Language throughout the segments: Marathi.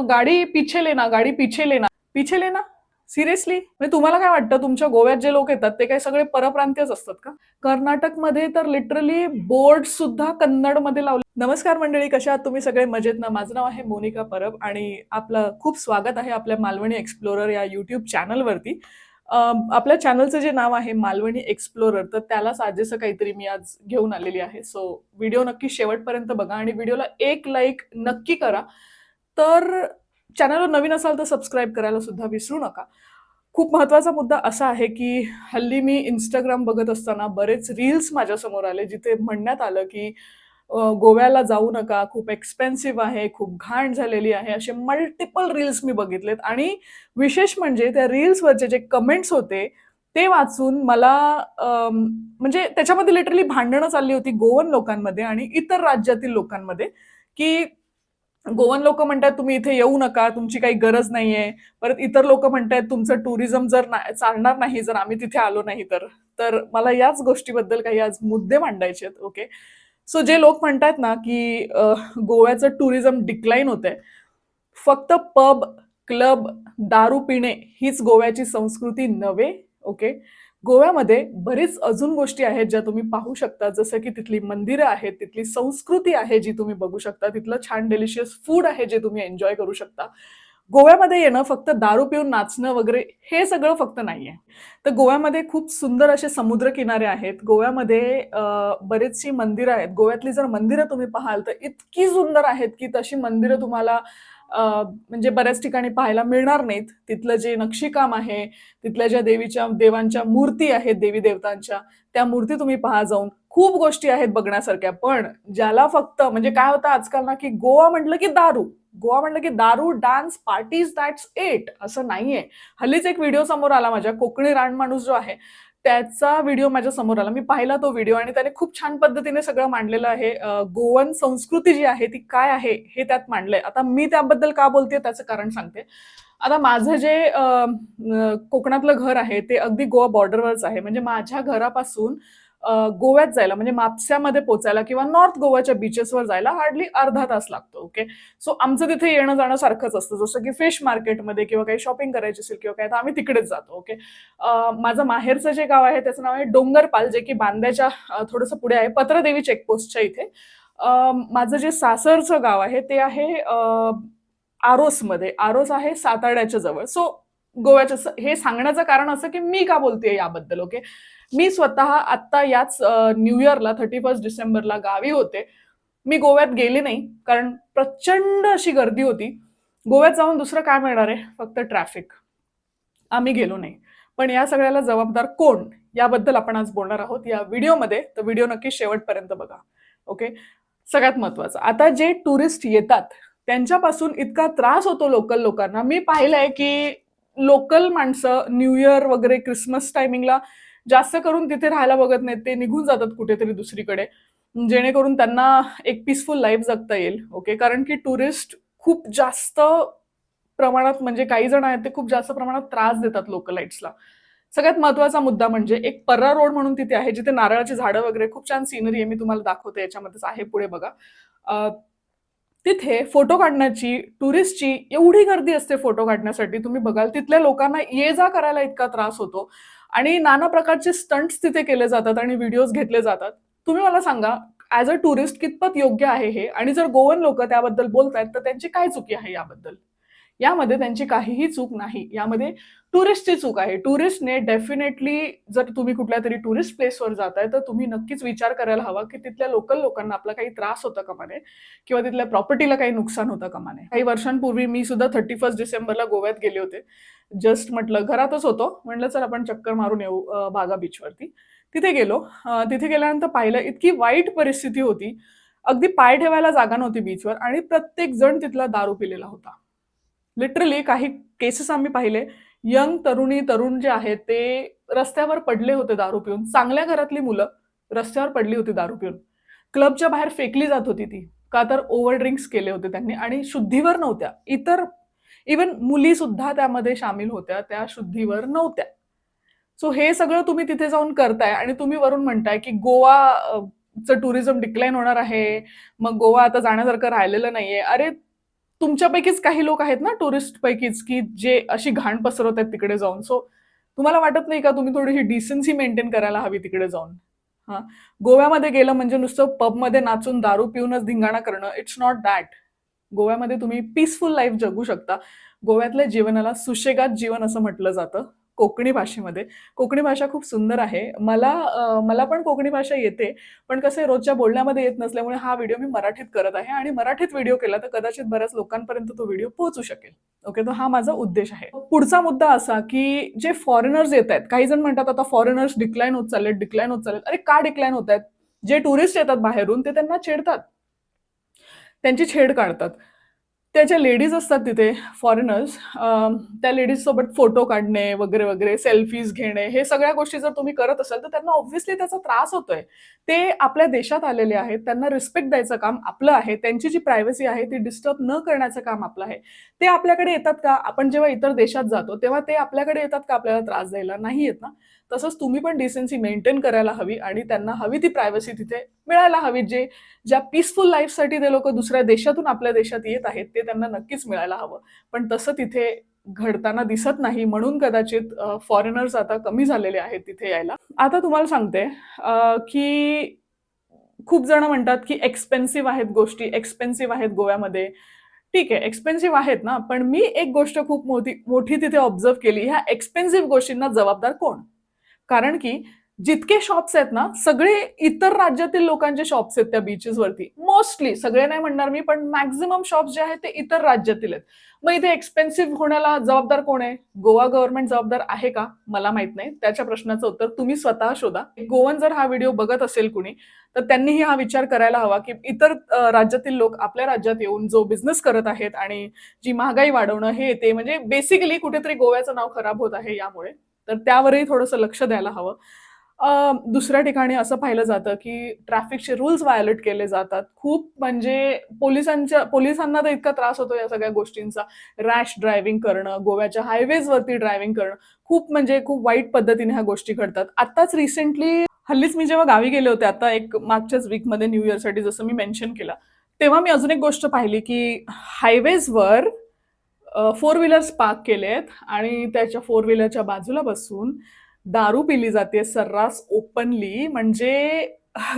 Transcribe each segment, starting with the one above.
गाडी पीछे लेना गाडी पीछे लेना. पीछे लेना? सिरियसली म्हणजे तुम्हाला काय वाटतं? तुमच्या गोव्यात जे लोक येतात ते काय सगळे परप्रांतीयच असतात का? कर्नाटकमध्ये तर लिटरली बोर्ड सुद्धा कन्नडमध्ये लावले. नमस्कार मंडळी कशा आहात तुम्ही? सगळे मजेत ना? माझं नाव आहे मोनिका परब आणि आपलं खूप स्वागत आहे आपल्या मालवणी एक्सप्लोरर या युट्यूब चॅनलवरती आपल्या चॅनलचं जे नाव आहे मालवणी एक्सप्लोरर तर त्याला साजेसं काहीतरी मी आज घेऊन आलेली आहे. सो व्हिडिओ नक्की शेवटपर्यंत बघा आणि व्हिडिओला एक लाईक नक्की करा. तर चॅनलवर नवीन असाल तर सबस्क्राईब करायला सुद्धा विसरू नका. खूप महत्त्वाचा मुद्दा असा आहे की हल्ली मी इंस्टाग्राम बघत असताना बरेच रील्स माझ्यासमोर आले जिथे म्हणण्यात आलं की गोव्याला जाऊ नका खूप एक्सपेन्सिव्ह आहे खूप घाण झालेली आहे असे मल्टिपल रील्स मी बघितलेत. आणि विशेष म्हणजे त्या रील्सवरचे जे कमेंट्स होते ते वाचून मला म्हणजे त्याच्यामध्ये लिटरली भांडणं चालली होती गोवन लोकांमध्ये आणि इतर राज्यातील लोकांमध्ये की गोवन लोक म्हणतात तुम्ही इथे येऊ नका तुमची काही गरज नाहीये. परत इतर लोक म्हणतात तुमचं टुरिझम जर ना- चालणार नाही जर आम्ही तिथे आलो नाही तर. तर मला याच गोष्टीबद्दल काही आज मुद्दे मांडायचे आहेत ओके सो जे लोक म्हणतात ना की गोव्याचं टुरिझम डिक्लाईन होत आहे फक्त पब क्लब दारू पिणे हीच गोव्याची संस्कृती नव्हे ओके गोव्यामध्ये बरीच अजून गोष्टी आहेत ज्या तुम्ही पाहू शकता. जसं की तिथली मंदिरं आहेत तिथली संस्कृती आहे जी तुम्ही बघू शकता तिथलं छान डेलिशियस फूड आहे जे तुम्ही एन्जॉय करू शकता. गोव्यामध्ये येणं फक्त दारू पिऊन नाचणं वगैरे हे सगळं फक्त नाही आहे तर गोव्यामध्ये खूप सुंदर असे समुद्र किनारे आहेत. गोव्यामध्ये बरेचशी बरीचशी मंदिरं आहेत. गोव्यातली जर मंदिरं तुम्ही पाहाल तर इतकी सुंदर आहेत की तशी मंदिरं तुम्हाला म्हणजे बऱ्याच ठिकाणी पाहायला मिळणार नाहीत. तिथलं जे नक्षीकाम आहे तिथल्या ज्या देवीच्या देवांच्या मूर्ती आहेत देवी देवतांच्या त्या मूर्ती तुम्ही पहा जाऊन. खूप गोष्टी आहेत बघण्यासारख्या पण ज्याला फक्त म्हणजे काय होतं आजकाल ना की गोवा म्हटलं की दारू. गोवा म्हटलं की दारू डान्स पार्टीज दॅट्स एट असं नाहीये. हल्लीच एक व्हिडिओ समोर आला माझ्या कोकणी रानमाणूस जो आहे. त्याचा व्हिडिओ माझ्यासमोर आला. मी पाहिला तो व्हिडिओ आणि त्याने खूप छान पद्धतीने सगळं मांडलेलं आहे. गोवन संस्कृती जी आहे ती काय आहे हे त्यात मांडलंय. आता मी त्याबद्दल का बोलते त्याचं कारण सांगते. आता माझं जे कोकणातलं घर आहे ते अगदी गोवा बॉर्डरवरच आहे. म्हणजे माझ्या घरापासून गोव्यात जायला म्हणजे मापस्यामध्ये पोचायला किंवा नॉर्थ गोव्याच्या बीचेसवर जायला हार्डली अर्धा तास लागतो ओके? सो आमचं तिथे येणं जाणं सारखंच असतं जसं की फिश मार्केटमध्ये किंवा काही शॉपिंग करायची असेल किंवा काय तर आम्ही तिकडेच जातो ओके? माझं माहेरचं जे गाव आहे त्याचं नाव आहे डोंगरपाल जे की बांद्याच्या थोडंसं पुढे आहे पत्रदेवी चेकपोस्टच्या इथे. माझं जे सासरचं गाव आहे ते आहे आरोसमध्ये. आरोस आहे साताड्याच्या जवळ. सो गोव्याचं हे सांगण्याचं कारण असं की मी का बोलते याबद्दल ओके मी स्वतः आत्ता याच न्यू इयरला थर्टी फर्स्ट डिसेंबरला गावी होते. मी गोव्यात गेले नाही कारण प्रचंड अशी गर्दी होती. गोव्यात जाऊन दुसरं काय मिळणार आहे? फक्त ट्रॅफिक आम्ही गेलो नाही. पण या सगळ्याला जबाबदार कोण? याबद्दल आपण आज बोलणार आहोत या व्हिडिओमध्ये. तर व्हिडिओ नक्की शेवटपर्यंत बघा ओके सगळ्यात महत्वाचं आता जे टुरिस्ट येतात त्यांच्यापासून इतका त्रास होतो लोकल लोकांना. मी पाहिलंय की लोकल माणसं न्यू इयर वगैरे क्रिसमस टायमिंगला जास्त करून तिथे राहायला बघत नाहीत. ते निघून जातात कुठेतरी दुसरीकडे. जेणेकरून त्यांना एक पीसफुल लाईफ जगता येईल. ओके कारण की टुरिस्ट खूप जास्त प्रमाणात म्हणजे काही जण आहेत ते खूप जास्त प्रमाणात त्रास देतात लोकलाइट्सला सगळ्यात महत्त्वाचा मुद्दा म्हणजे एक पर्रा रोड म्हणून तिथे आहे जिथे नारळाची झाडं वगैरे खूप छान सिनरी आहे मी तुम्हाला दाखवते याच्यामध्येच आहे पुढे बघा. तिथे फोटो काढण्याची टुरिस्टची एवढी गर्दी असते फोटो काढण्यासाठी. तुम्ही बघाल तिथल्या लोकांना ये जा करायला इतका त्रास होतो. आणि नाना प्रकारचे स्टंट्स तिथे केले जातात आणि व्हिडिओज घेतले जातात. तुम्ही मला सांगा ॲज अ टुरिस्ट कितपत योग्य आहे हे? आणि जर गोवन लोक त्याबद्दल बोलतायत तर त्यांची काय चुकी आहे याबद्दल? यामध्ये त्यांची काहीही चूक नाही. यामध्ये टुरिस्टची चूक आहे. टुरिस्टने डेफिनेटली जर तुम्ही कुठल्या तरी टुरिस्ट प्लेसवर जाताय तर तुम्ही नक्कीच विचार करायला हवा की तिथल्या लोकल लोकांना आपला काही त्रास होता कमाने किंवा तिथल्या प्रॉपर्टीला काही नुकसान होतं कमाने काही वर्षांपूर्वी मी सुद्धा थर्टी फर्स्ट डिसेंबरला गोव्यात गेले होते. जस्ट म्हटलं घरातच होतो. म्हटलं चल आपण चक्कर मारून येऊ बागा बीचवरती तिथे गेलो. तिथे गेल्यानंतर पाहिलं इतकी वाईट परिस्थिती होती. अगदी पाय ठेवायला जागा नव्हती बीचवर आणि प्रत्येक जण तिथला दारू पिलेला होता. लिटरली काही केसेस आम्ही पाहिले. यंग तरुणी तरुण जे आहेत ते रस्त्यावर पडले होते दारू पिऊन. चांगल्या घरातली मुलं रस्त्यावर पडली होती दारू पिऊन. क्लबच्या बाहेर फेकली जात होती ती. का तर ओव्हर ड्रिंक्स केले होते त्यांनी आणि शुद्धीवर नव्हत्या. इतर इवन मुली सुद्धा त्यामध्ये सामील होत्या त्या शुद्धीवर नव्हत्या. सो हे सगळं तुम्ही तिथे जाऊन करताय आणि तुम्ही वरून म्हणताय की गोवा च चं टुरिझम डिक्लाईन होणार आहे. मग गोवा आता जाण्यासारखं राहिलेलं नाहीये. अरे तुमच्यापैकीच काही लोक आहेत ना टुरिस्ट पैकीच की जे अशी घाण पसरवत आहेत तिकडे जाऊन. सो तुम्हाला वाटत नाही का तुम्ही थोडीशी डिसन्सी मेंटेन करायला हवी तिकडे जाऊन? हा. गोव्यामध्ये गेलं म्हणजे नुसतं पबमध्ये नाचून दारू पिऊनच धिंगाणा करणं इट्स नॉट दॅट गोव्यामध्ये तुम्ही पीसफुल लाईफ जगू शकता. गोव्यातल्या जीवनाला सुशेगात जीवन असं म्हटलं जातं. कोकणी भाषेमध्ये. कोकणी भाषा खूप सुंदर आहे. मला मला पण कोकणी भाषा येते पण कसं आहे, रोजच्या बोलण्यामध्ये येत नसल्यामुळे हा व्हिडिओ मी मराठीत करत आहे आणि मराठीत व्हिडिओ केला तर कदाचित बऱ्याच लोकांपर्यंत तो व्हिडिओ पोहोचू शकेल. ओके? तर हा माझा उद्देश आहे. पुढचा मुद्दा असा की जे फॉरेनर्स येत आहेत काही जण म्हणतात आता फॉरेनर्स डिक्लाईन होत चाललेत डिक्लाईन होत चाललेत. अरे का डिक्लाईन होत आहेत? जे टुरिस्ट येतात बाहेरून ते त्यांना छेडतात. त्यांची छेड काढतात. त्या ज्या लेडीज असतात तिथे फॉरेनर्स त्या लेडीज सोबत फोटो काढणे वगैरे वगैरे सेल्फीज घेणे हे सगळ्या गोष्टी जर तुम्ही करत असाल तर त्यांना ऑब्व्हियसली त्याचा त्रास होतोय. ते आपल्या देशात आलेले आहेत त्यांना रिस्पेक्ट द्यायचं काम आपलं आहे त्यांची जी प्रायव्हसी आहे ती डिस्टर्ब न करण्याचं काम आपलं आहे. ते आपल्याकडे येतात का? आपण जेव्हा इतर देशात जातो तेव्हा ते आपल्याकडे येतात का? आपल्याला त्रास द्यायला नाही येत ना? तसंच तुम्ही पण डिसेन्सी मेंटेन करायला हवी आणि त्यांना हवी ती प्रायव्हसी तिथे मिळायला हवी जे ज्या पीसफुल लाईफसाठी ते लोक दुसऱ्या देशातून आपल्या देशात येत आहेत ते त्यांना नक्कीच मिळायला हवं. पण तसं तिथे घडताना दिसत नाही म्हणून कदाचित फॉरेनर्स आता कमी झालेले आहेत तिथे यायला. आता तुम्हाला सांगते की खूप जण म्हणतात की एक्सपेन्सिव्ह आहेत गोष्टी एक्सपेन्सिव्ह आहेत गोव्यामध्ये. ठीक आहे एक्सपेन्सिव्ह आहेत ना पण मी एक गोष्ट खूप मोठी मोठी तिथे ऑब्झर्व केली ह्या एक्सपेन्सिव्ह गोष्टींना जबाबदार कोण? कारण की जितके शॉप्स आहेत ना सगळे इतर राज्यातील लोकांचे शॉप्स आहेत त्या बीचेस वरती. मोस्टली सगळे नाही म्हणणार मी पण मॅक्झिमम शॉप्स जे आहेत ते इतर राज्यातील आहेत. मग इथे एक्सपेन्सिव्ह होण्याला जबाबदार कोण आहे? गोवा गव्हर्नमेंट जबाबदार आहे का? मला माहीत नाही. त्याच्या प्रश्नाचं उत्तर तुम्ही स्वतः शोधा. गोवन जर हा व्हिडिओ बघत असेल कुणी तर त्यांनीही हा विचार करायला हवा की इतर राज्यातील लोक आपल्या राज्यात येऊन जो बिझनेस करत आहेत आणि जी महागाई वाढवणं हे ते म्हणजे बेसिकली कुठेतरी गोव्याचं नाव खराब होत आहे यामुळे. तर त्यावरही थोडंसं लक्ष द्यायला हवं. दुसऱ्या ठिकाणी असं पाहिलं जातं की ट्रॅफिकचे रूल्स व्हायोलेट केले जातात. खूप म्हणजे पोलिसांच्या पोलिसांना तर इतका त्रास होतो या सगळ्या गोष्टींचा. रॅश ड्रायव्हिंग करणं गोव्याच्या हायवेजवरती ड्रायव्हिंग करणं. खूप म्हणजे खूप वाईट पद्धतीने ह्या गोष्टी घडतात. आत्ताच रिसेंटली हल्लीच मी जेव्हा गावी गेले होते आता एक मागच्याच वीकमध्ये न्यू इयरसाठी जसं मी मेन्शन केलं तेव्हा मी अजून एक गोष्ट पाहिली की हायवेजवर फोर व्हीलर्स पार्क केलेत आणि त्याच्या फोर व्हीलरच्या बाजूला बसून दारू पिली जाते सर्रास ओपनली म्हणजे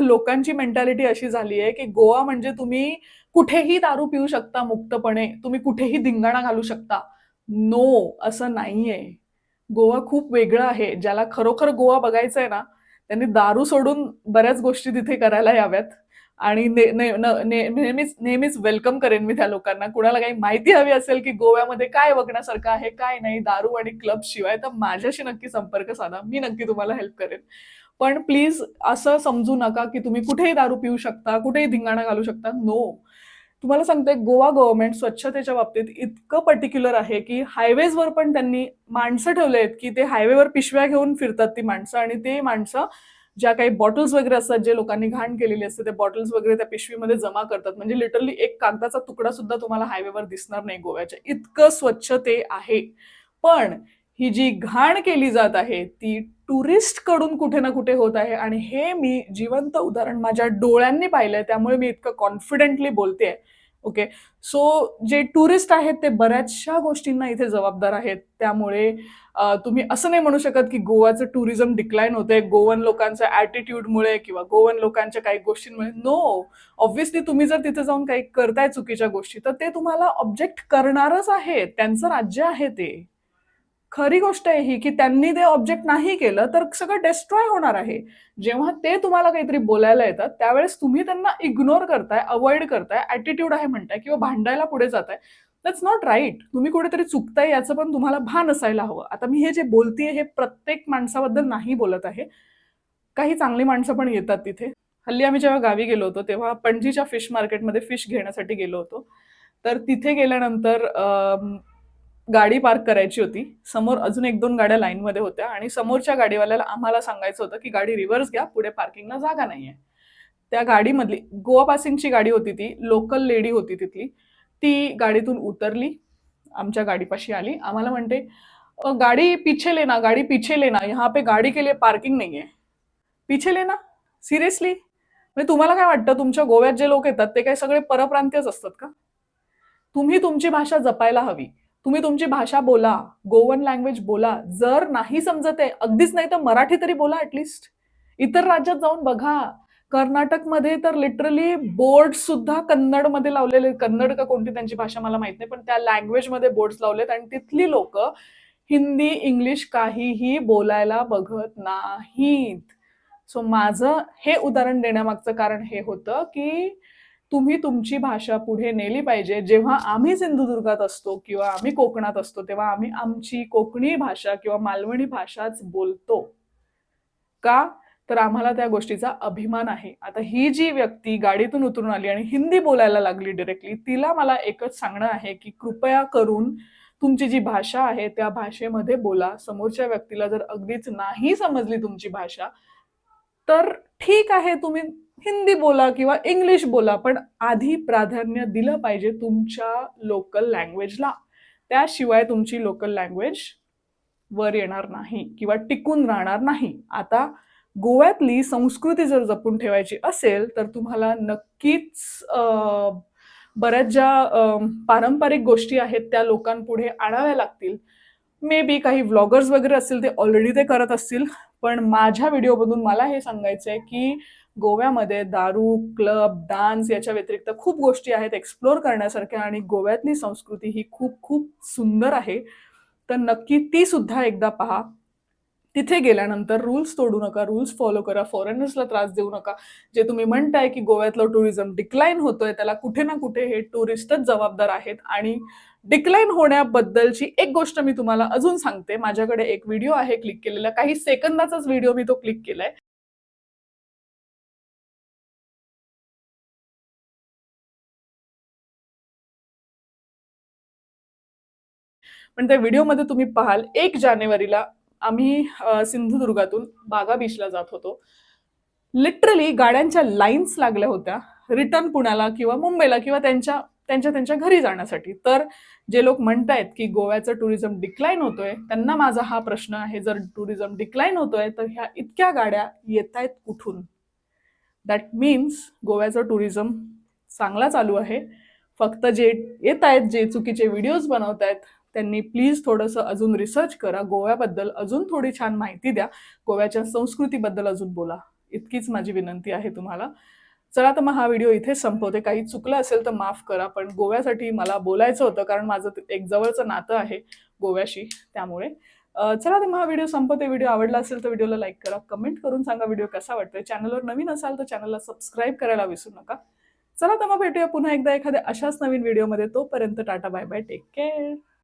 लोकांची मेंटॅलिटी अशी झाली आहे की गोवा म्हणजे तुम्ही कुठेही दारू पिऊ शकता मुक्तपणे. तुम्ही कुठेही धिंगाणा घालू शकता. नो असं नाहीये. गोवा खूप वेगळं आहे. ज्याला खरोखर गोवा बघायचं आहे ना त्यांनी दारू सोडून बऱ्याच गोष्टी तिथे करायला याव्यात. आणि नेहमीच नेहमीच वेलकम करेन मी त्या लोकांना. कुणाला काही माहिती हवी असेल की गोव्यामध्ये काय बघण्यासारखं आहे काय नाही दारू आणि क्लब शिवाय तर माझ्याशी नक्की संपर्क साधा. मी नक्की तुम्हाला हेल्प करेन. पण प्लीज असं समजू नका की तुम्ही कुठेही दारू पिऊ शकता कुठेही धिंगाणा घालू शकता. नो तुम्हाला सांगते गोवा गव्हर्नमेंट स्वच्छतेच्या बाबतीत इतकं पर्टिक्युलर आहे की हायवेजवर पण त्यांनी माणसं ठेवले आहेत की ते हायवेवर पिशव्या घेऊन फिरतात ती माणसं आणि ते माणसं ज्या काही बॉटल्स वगैरे असतात जे लोकांनी घाण केलेली असते ते बॉटल्स वगैरे त्या पिशवीमध्ये जमा करतात. म्हणजे लिटरली एक कागदाचा तुकडा सुद्धा तुम्हाला हायवेवर दिसणार नाही गोव्याच्या. इतकं स्वच्छ ते आहे. पण ही जी घाण केली जात आहे ती टुरिस्टकडून कुठे ना कुठे होत आहे. आणि हे मी जिवंत उदाहरण माझ्या डोळ्यांनी पाहिलंय त्यामुळे मी इतकं कॉन्फिडेंटली बोलते ओके सो जे टुरिस्ट आहेत ते बऱ्याचशा गोष्टींना इथे जबाबदार आहेत. त्यामुळे तुम्ही असं नाही म्हणू शकत की गोवाचं टुरिझम डिक्लाईन होतंय गोवन लोकांच्या ॲटिट्यूडमुळे किंवा गोवन लोकांच्या काही गोष्टींमुळे. नो ऑब्व्हियसली तुम्ही जर तिथे जाऊन काही करताय चुकीच्या गोष्टी तर ते तुम्हाला ऑब्जेक्ट करणारच आहे त्यांचं राज्य आहे ते. खरी गोष्ट आहे ही की त्यांनी ते ऑब्जेक्ट नाही केलं तर सगळं डेस्ट्रॉय होणार आहे. जेव्हा ते तुम्हाला काहीतरी बोलायला येतात त्यावेळेस तुम्ही त्यांना इग्नोर करताय अवॉइड करताय ॲटिट्यूड आहे म्हणताय किंवा भांडायला पुढे जाताय. दॅट्स नॉट राईट तुम्ही कुठेतरी चुकताय याचं पण तुम्हाला भान असायला हवं. आता मी हे जे बोलते हे प्रत्येक माणसाबद्दल नाही बोलत आहे. काही चांगली माणसं पण येतात तिथे. हल्ली आम्ही जेव्हा गावी गेलो होतो तेव्हा पणजीच्या फिश मार्केटमध्ये फिश घेण्यासाठी गेलो होतो. तर तिथे गेल्यानंतर गाडी पार्क करायची होती. समोर अजून एक दोन गाड्या लाईनमध्ये होत्या आणि समोरच्या गाडीवाल्याला आम्हाला सांगायचं होतं की गाडी रिव्हर्स घ्या पुढे पार्किंगला जागा नाहीये. त्या गाडीमधली गोवा पासिंगची गाडी होती ती लोकल लेडी होती तिथली. ती गाडीतून उतरली आमच्या गाडीपाशी आली. आम्हाला म्हणते गाडी पीछे लेना गाडी पीछे लेना यहाँ पे गाडी के लिए पार्किंग नाही आहे पीछे लेना सिरियसली म्हणजे तुम्हाला काय वाटतं तुमच्या गोव्यात जे लोक येतात ते काय सगळे परप्रांतीयच असतात का? तुम्ही तुमची भाषा जपायला हवी. तुम्ही तुमची भाषा बोला गोवन लँग्वेज बोला. जर नाही समजत आहे अगदीच नाही तर मराठी तरी बोला ॲटलिस्ट इतर राज्यात जाऊन बघा. कर्नाटकमध्ये तर लिटरली बोर्ड सुद्धा कन्नडमध्ये लावलेले कन्नड का कोणती त्यांची भाषा मला माहीत नाही पण त्या लँग्वेजमध्ये बोर्ड्स लावलेत आणि तिथली लोक हिंदी इंग्लिश काहीही बोलायला बघत नाहीत. सो माझं हे उदाहरण देण्यामागचं कारण हे होतं की तुम्ही तुमची भाषा पुढे नेली पाहिजे. जेव्हा आम्ही सिंधुदुर्गात असतो किंवा आम्ही कोकणात असतो तेव्हा आम्ही आमची कोकणी भाषा किंवा मालवणी भाषाच बोलतो. का? तर आम्हाला त्या गोष्टीचा अभिमान आहे. आता ही जी व्यक्ती गाडीतून उतरून आली आणि हिंदी बोलायला लागली डिरेक्टली तिला मला एकच सांगणं आहे की कृपया करून तुमची जी भाषा आहे त्या भाषेमध्ये बोला. समोरच्या व्यक्तीला जर अगदीच नाही समजली तुमची भाषा तर ठीक आहे तुम्ही हिंदी बोला किंवा इंग्लिश बोला पण आधी प्राधान्य दिलं पाहिजे तुमच्या लोकल लँग्वेजला त्याशिवाय तुमची लोकल लँग्वेज वर येणार नाही किंवा टिकून राहणार नाही. आता गोव्यातली संस्कृती जर जपून ठेवायची असेल तर तुम्हाला नक्कीच बऱ्याच ज्या पारंपरिक गोष्टी आहेत त्या लोकांपुढे आणाव्या लागतील. मे बी काही व्लॉगर्स वगैरे असतील ते ऑलरेडी ते करत असतील पण माझ्या व्हिडिओमधून मला हे सांगायचं आहे की गोव्यामध्ये दारू क्लब डान्स याच्या व्यतिरिक्त खूप गोष्टी आहेत एक्सप्लोर करण्यासारख्या आणि गोव्यातली संस्कृती ही खूप खूप सुंदर आहे. तर नक्की ती सुद्धा एकदा पहा. तिथे गेल्यानंतर रूल्स तोडू नका रूल्स फॉलो करा फॉरेनर्सला त्रास देऊ नका. जे तुम्ही म्हणताय की गोव्यातलं टुरिझम डिक्लाईन होतोय त्याला कुठे ना कुठे हे टुरिस्टच जबाबदार आहेत. आणि डिक्लाईन होण्याबद्दलची एक गोष्ट मी तुम्हाला अजून सांगते. माझ्याकडे एक व्हिडिओ आहे क्लिक केलेला. काही सेकंदाचाच व्हिडिओ मी तो क्लिक केलाय. पण त्या व्हिडिओमध्ये तुम्ही पाहाल एक जानेवारीला आम्ही सिंधुदुर्गातून बागा बीचला जात होतो. लिटरली गाड्यांच्या लाईन्स लागल्या होत्या. रिटर्न पुण्याला किंवा मुंबईला किंवा त्यांच्या त्यांच्या त्यांच्या घरी जाण्यासाठी. तर जे लोक म्हणतायत की गोव्याचं टुरिझम डिक्लाईन होतोय त्यांना माझा हा प्रश्न आहे. जर टुरिझम डिक्लाईन होतोय तर ह्या इतक्या गाड्या येत आहेत कुठून? दॅट मीन्स गोव्याचं टुरिझम चांगला चालू आहे. फक्त जे येत आहेत जे चुकीचे व्हिडिओज बनवत आहेत त्यांनी प्लीज थोडंसं अजून रिसर्च करा. गोव्याबद्दल अजून थोडी छान माहिती द्या. गोव्याच्या संस्कृतीबद्दल अजून बोला. इतकीच माझी विनंती आहे तुम्हाला. चला तर मग हा व्हिडिओ इथे संपवते. काही चुकलं असेल तर माफ करा पण गोव्यासाठी मला बोलायचं होतं कारण माझं ते- एक जवळचं नातं आहे गोव्याशी त्यामुळे. चला तर मग हा व्हिडिओ संपवते. व्हिडिओ आवडला असेल तर व्हिडिओला लाईक करा. कमेंट करून सांगा व्हिडिओ कसा वाटतोय. चॅनलवर नवीन असाल तर चॅनलला सबस्क्राईब करायला विसरू नका. चला तर मग भेटूया पुन्हा एकदा एखाद्या अशाच नवीन व्हिडिओमध्ये तोपर्यंत tata bye bye take care